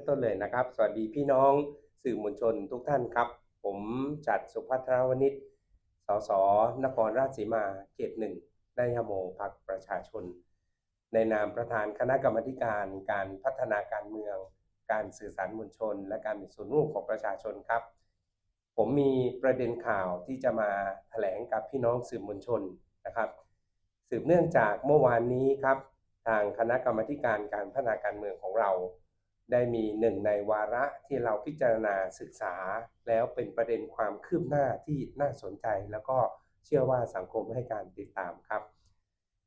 มต้นเลยนะครับ สวัสดีพี่น้องสื่อมวลชนทุกท่านครับ ผมจัดสุพัฒนาวณิชสสนครราชสีมาเขตหนึ่งนายโมพักประชาชน ในนามประธานคณะกรรมการการพัฒนาการเมือง การสื่อสารมวลชน และการมีส่วนร่วมของประชาชนครับ ผมมีประเด็นข่าวที่จะมาแถลงกับพี่น้องสื่อมวลชนนะครับ สืบเนื่องจากเมื่อวานนี้ครับ ทางคณะกรรมการการพัฒนาการเมืองของเรา ได้มีหนึ่งในวาระที่เราพิจารณาศึกษา แล้วเป็นประเด็นความคืบหน้าที่น่าสนใจ แล้วก็เชื่อว่าสังคมให้การติดตามครับ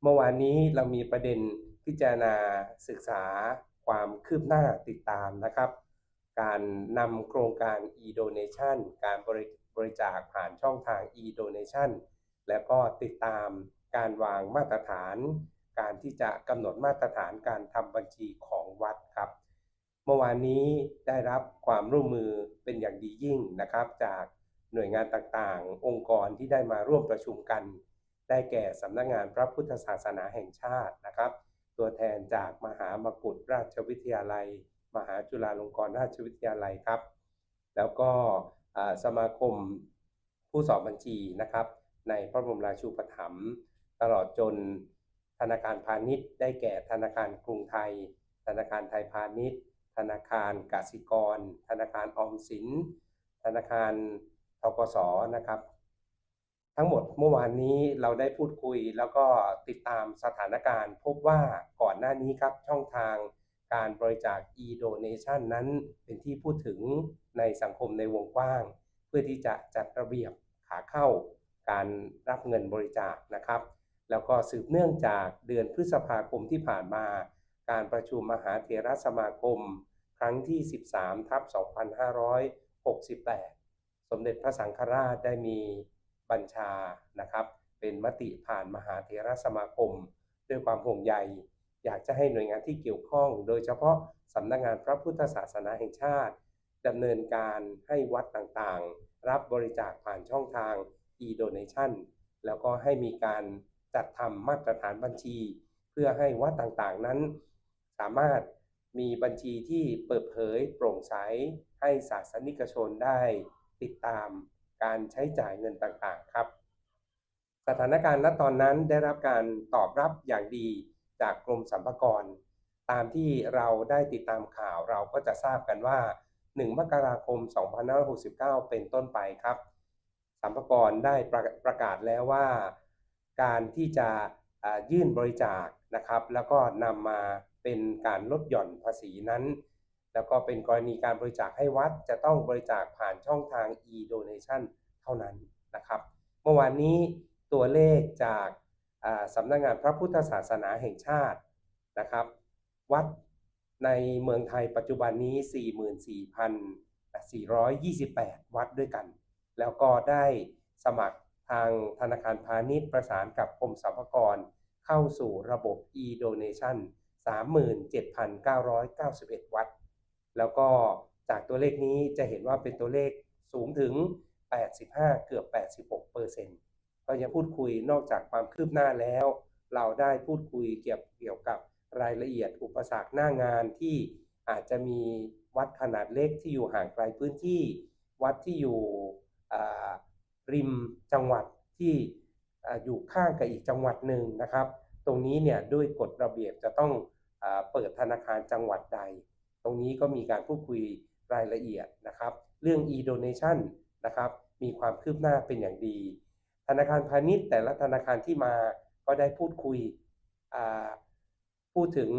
เมื่อวานนี้เรามีประเด็นพิจารณาศึกษาความคืบหน้าติดตามนะครับ การนำโครงการ e-donation การบริบริจาคผ่านช่องทาง e-donation แล้วก็ติดตามการวางมาตรฐาน การที่จะกำหนดมาตรฐานการทำบัญชีของวัด เมื่อวานนี้ได้รับความร่วมมือเป็นอย่างดียิ่งนะครับ จากหน่วยงานต่างๆ องค์กรที่ได้มาร่วมประชุมกัน ได้แก่สำนักงานพระพุทธศาสนาแห่งชาตินะครับ ตัวแทนจากมหามกุฏราชวิทยาลัย มหาจุฬาลงกรณราชวิทยาลัยครับ แล้วก็สมาคมผู้สอบบัญชีนะครับ ในพระบรมราชูปถัมภ์ตลอดจนธนาคารพาณิชย์ ได้แก่ธนาคารกรุงไทย ธนาคารไทยพาณิชย์ ธนาคารกสิกร ธนาคารออมสิน ธนาคารทกสนะครับ ทั้งหมดเมื่อวานนี้เราได้พูดคุยแล้วก็ติดตามสถานการณ์ พบว่าก่อนหน้านี้ครับช่องทางการบริจาค e-donation นั้นเป็นที่พูดถึงในสังคมในวงกว้าง เพื่อที่จะจัดระเบียบขาเข้าการรับเงินบริจาคนะครับ แล้วก็สืบเนื่องจากเดือนพฤษภาคมที่ผ่านมา การประชุมมหาเถรสมาคม ครั้งที่ 13 ทับ 2568 สมเด็จพระสังฆราชได้มีบัญชานะครับ เป็นมติผ่านมหาเถรสมาคม ด้วยความห่วงใย อยากจะให้หน่วยงานที่เกี่ยวข้อง โดยเฉพาะสำนักงงานพระพุทธศาสนาแห่งชาติดำเนินการให้วัดต่างๆ รับบริจาคผ่านช่องทาง e-donation แล้วก็ให้มีการจัดทำมาตรฐานบัญชี เพื่อให้วัดต่างๆนั้น สามารถมีบัญชีที่เปิดเผยโปร่งใสให้ศาสนิกชนได้ติดตามการใช้จ่ายเงินต่างๆครับ สถานการณ์ณตอนนั้นได้รับการตอบรับอย่างดีจากกรมสรรพากร ตามที่เราได้ติดตามข่าวเราก็จะทราบกันว่า 1 มกราคม 2569 เป็นต้นไปครับสัมภากรได้ประประกาศแล้วว่า การที่จะยื่นบริจาคนะครับ แล้วก็นำมา เป็นการลดหย่อนภาษีนั้น แล้วก็เป็นกรณีการบริจาคให้วัดจะต้องบริจาคผ่านช่องทาง e-donation เท่านั้นนะครับ เมื่อวานนี้ตัวเลขจากสำนักงงานพระพุทธศาสนาแห่งชาตินะครับ วัดในเมืองไทยปัจจุบันนี้ 44,428 วัดด้วยกัน แล้วก็ได้สมัครทางธนาคารพาณิชย์ประสานกับกรมสรรพากรเข้าสู่ระบบ e-donation 37,991 วัดแล้วก็จากตัวเลขนี้จะเห็นว่าเป็นตัวเลขสูงถึง 85 เกือบ 86เปอร์เซ็นต์ก็ยังพูดคุยนอกจากความคืบหน้าแล้ว เราได้พูดคุยเกี่ยวเกี่ยวกับรายละเอียดอุปสรรคหน้างานที่อาจจะมีวัดขนาดเล็กที่อยู่ห่างไกลพื้นที่ วัดที่อยู่ริมจังหวัดที่อยู่ข้างกับอีกจังหวัดหนึ่งนะครับ ตรงนี้เนี่ยด้วยกฎระเบียบจะต้อง เปิดธนาคารจังหวัดใด ตรงนี้ก็มีการพูดคุยรายละเอียดนะครับ เรื่อง e-donation นะครับ มีความคืบหน้าเป็นอย่างดี ธนาคารพาณิชย์ แต่ละธนาคารที่มาก็ได้พูดคุยพูดถึง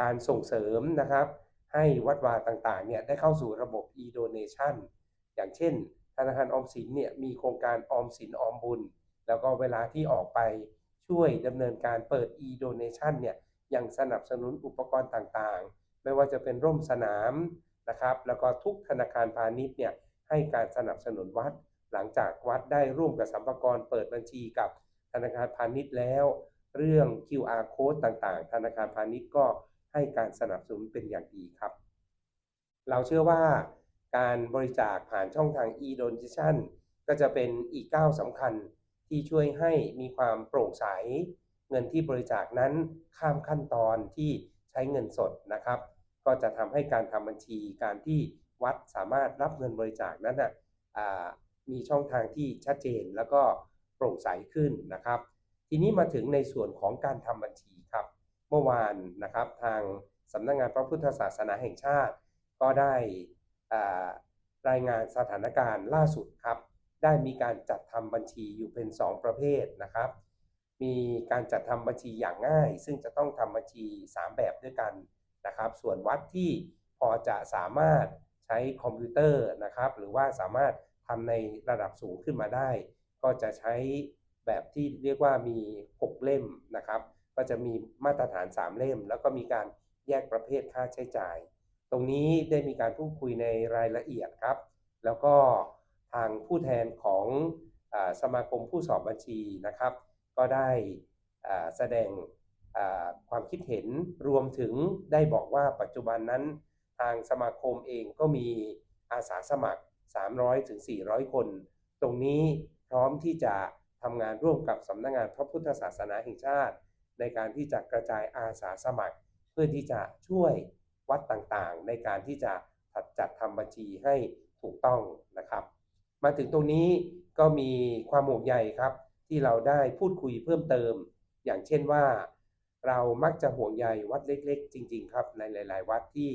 การส่งเสริมนะครับ ให้วัดวาต่างๆเนี่ยได้เข้าสู่ระบบ e-donation อย่างเช่น ธนาคารออมสินเนี่ยมีโครงการออมสินออมบุญ แล้วก็เวลาที่ออกไปช่วยดำเนินการเปิด e-donation เนี่ย ยังสนับสนุนอุปกรณ์ต่างๆ ไม่ว่าจะเป็นร่มสนามนะครับ แล้วก็ทุกธนาคารพาณิชย์เนี่ยให้การสนับสนุนวัด หลังจากวัดได้ร่วมกับสัมภากรเปิดบัญชีกับธนาคารพาณิชย์แล้ว เรื่อง QR code ต่างๆ ธนาคารพาณิชย์ก็ให้การสนับสนุนเป็นอย่างดีครับ เราเชื่อว่าการบริจาคผ่านช่องทาง e-donation ก็จะเป็นอีกก้าวสำคัญที่ช่วยให้มีความโปร่งใส เงินที่บริจาคนั้นข้ามขั้นตอนที่ใช้เงินสดนะครับ ก็จะทำให้การทำบัญชีการที่วัดสามารถรับเงินบริจาคนั้นนะอ่ามีช่องทางที่ชัดเจนแล้วก็โปร่งใสขึ้นนะครับ ทีนี้มาถึงในส่วนของการทำบัญชีครับ เมื่อวานนะครับทางสำนักงานพระพุทธศาสนาแห่งชาติ ก็ได้อ่ารายงานสถานการณ์ล่าสุดครับ ได้มีการจัดทำบัญชีอยู่เป็น 2 ประเภทนะครับ มีการจัดทำบัญชีอย่างง่าย ซึ่งจะต้องทำบัญชี 3 แบบด้วยกันนะครับ ส่วนวัดที่พอจะสามารถใช้คอมพิวเตอร์นะครับ หรือว่าสามารถทำในระดับสูงขึ้นมาได้ ก็จะใช้แบบที่เรียกว่ามี 6 เล่มนะครับ ก็จะมีมาตรฐาน 3 เล่ม แล้วก็มีการแยกประเภทค่าใช้จ่าย ตรงนี้ได้มีการพูดคุยในรายละเอียดครับ แล้วก็ทางผู้แทนของอสมาคมผู้สอบบัญชีนะครับ ก็ได้แสดงความคิดเห็นรวมถึงได้บอกว่าปัจจุบันนั้นทางสมาคมเองก็มีอาสาสมัคร 300ถึง400 คน ตรงนี้พร้อมที่จะทำงานร่วมกับสำนักงานพระพุทธศาสนาแห่งชาติ ในการที่จะกระจายอาสาสมัคร เพื่อที่จะช่วยวัดต่างๆ ในการที่จะจัดทำบัญชีให้ถูกต้องนะครับ มาถึงตรงนี้ก็มีความห่วงใยครับ ที่เราได้พูดคุยเพิ่มเติม อย่างเช่นว่า เรามักจะห่วงใยวัดเล็กๆ จริง ๆ ครับในหลาย ๆ วัดที่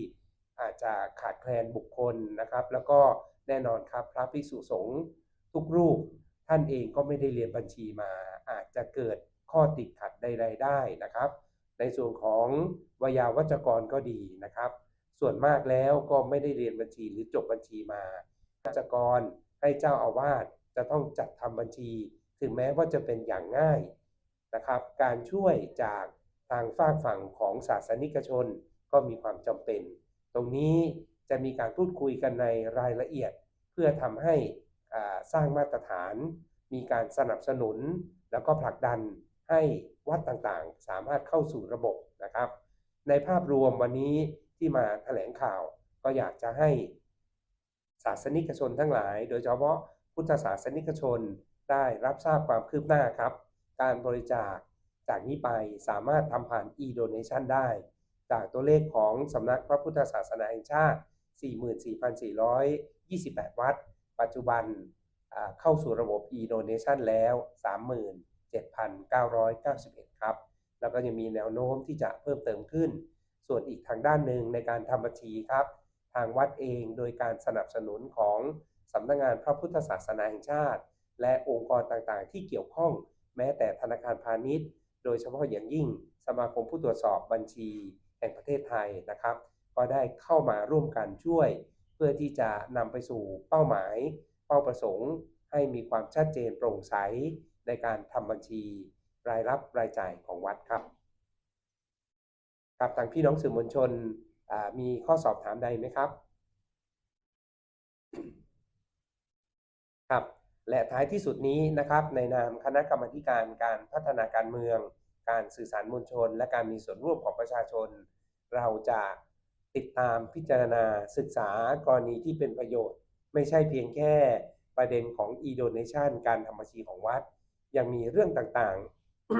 อาจจะขาดแคลนบุคคลนะครับ แล้วก็แน่นอนครับพระภิกษุสงฆ์ทุกรูป ท่านเองก็ไม่ได้เรียนบัญชีมา อาจจะเกิดข้อติดขัดใดๆได้นะครับ ในส่วนของวยาวัจกรก็ดีนะครับ ส่วนมากแล้วก็ไม่ได้เรียนบัญชีหรือจบบัญชีมาวัจกรให้เจ้าอาวาสจะต้องจัดทำบัญชี ถึงแม้ว่าจะเป็นอย่างง่ายนะครับ การช่วยจากทางฝากฝั่งของศาสนิกชนก็มีความจำเป็น ตรงนี้จะมีการพูดคุยกันในรายละเอียด เพื่อทำให้สร้างมาตรฐาน มีการสนับสนุน แล้วก็ผลักดันให้วัดต่างๆ สามารถเข้าสู่ระบบนะครับ ในภาพรวมวันนี้ที่มาแถลงข่าวก็อยากจะให้ศาสนิกชนทั้งหลาย โดยเฉพาะพุทธศาสนิกชน ได้รับทราบความคืบหน้าครับ การบริจาคจากนี้ไปสามารถทำผ่าน e-donation ได้ จากตัวเลขของสำนักพระพุทธศาสนาแห่งชาติ 44,428 วัด ปัจจุบันเข้าสู่ระบบ e-donation แล้ว 37,991 ครับ แล้วก็ยังมีแนวโน้มที่จะเพิ่มเติมขึ้น ส่วนอีกทางด้านหนึ่งในการทำบัญชีครับ ทางวัดเองโดยการสนับสนุนของสำนักงานพระพุทธศาสนาแห่งชาติ และองค์กรต่างๆ ที่เกี่ยวข้อง แม้แต่ธนาคารพาณิชย์ โดยเฉพาะอย่างยิ่ง สมาคมผู้ตรวจสอบบัญชี แห่งประเทศไทยนะครับ ก็ได้เข้ามาร่วมกันช่วย เพื่อที่จะนำไปสู่เป้าหมาย เป้าประสงค์ ให้มีความชัดเจนโปร่งใสในการทำบัญชี รายรับรายจ่ายของวัดครับครับทางพี่น้องสื่อมวลชนมีข้อสอบถามใดไหมครับ ครับ และท้ายที่สุดนี้นะครับในนามคณะกรรมการการพัฒนาการเมือง การสื่อสารมวลชน และการมีส่วนร่วมของประชาชน เราจะติดตามพิจารณาศึกษากรณีที่เป็นประโยชน์ ไม่ใช่เพียงแค่ประเด็นของ e-donation การทำบัญชีของวัด ยังมีเรื่องต่าง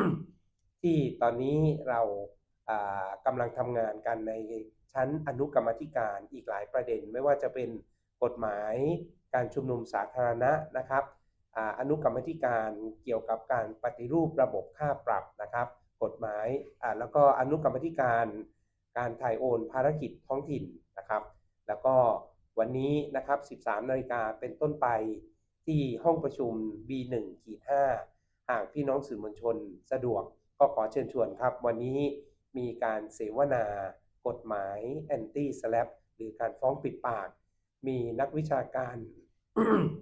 ๆ ที่ตอนนี้เรากำลังทำงานกันในชั้นอนุกรรมธิการอีกหลายประเด็นไม่ว่าจะเป็น กฎหมายการชุมนุมสาธารณะนะครับอนุกรรมธิการเกี่ยวกับการปฏิรูประบบค่าปรับนะครับ กฎหมายแล้วก็อนุกรรมธิการการถ่ายโอนภารกิจท้องถิ่นนะครับ แล้วก็วันนี้นะครับ 13 นาฬิกาเป็นต้นไปที่ห้องประชุม B1 ขีด5หากพี่น้องสื่อมวลชนสะดวกก็ขอเชิญชวนครับ วันนี้มีการเสวนากฎหมาย anti slap หรือการฟ้องปิดปาก มีนักวิชาการ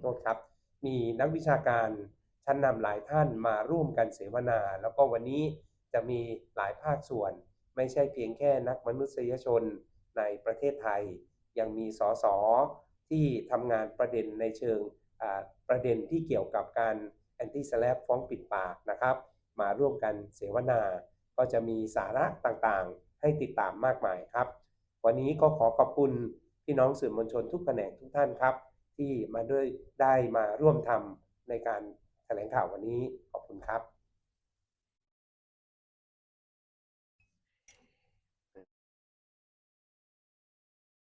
โทษครับ มีนักวิชาการชั้นนำหลายท่านมาร่วมกันเสวนา แล้วก็วันนี้จะมีหลายภาคส่วน ไม่ใช่เพียงแค่นักมนุษยชนในประเทศไทย ยังมีสสที่ทำงานประเด็นในเชิงประเด็นที่เกี่ยวกับการ anti slap ฟ้องปิดปากนะครับ มาร่วมกันเสวนา ก็จะมีสาระต่างๆ ให้ติดตามมากมายครับ วันนี้ก็ขอขอบคุณ พี่น้องสื่อมวลชนทุกแขนงทุกท่านครับ ที่มาด้วยได้มาร่วมทำในการแถลงข่าววันนี้ขอบคุณครับ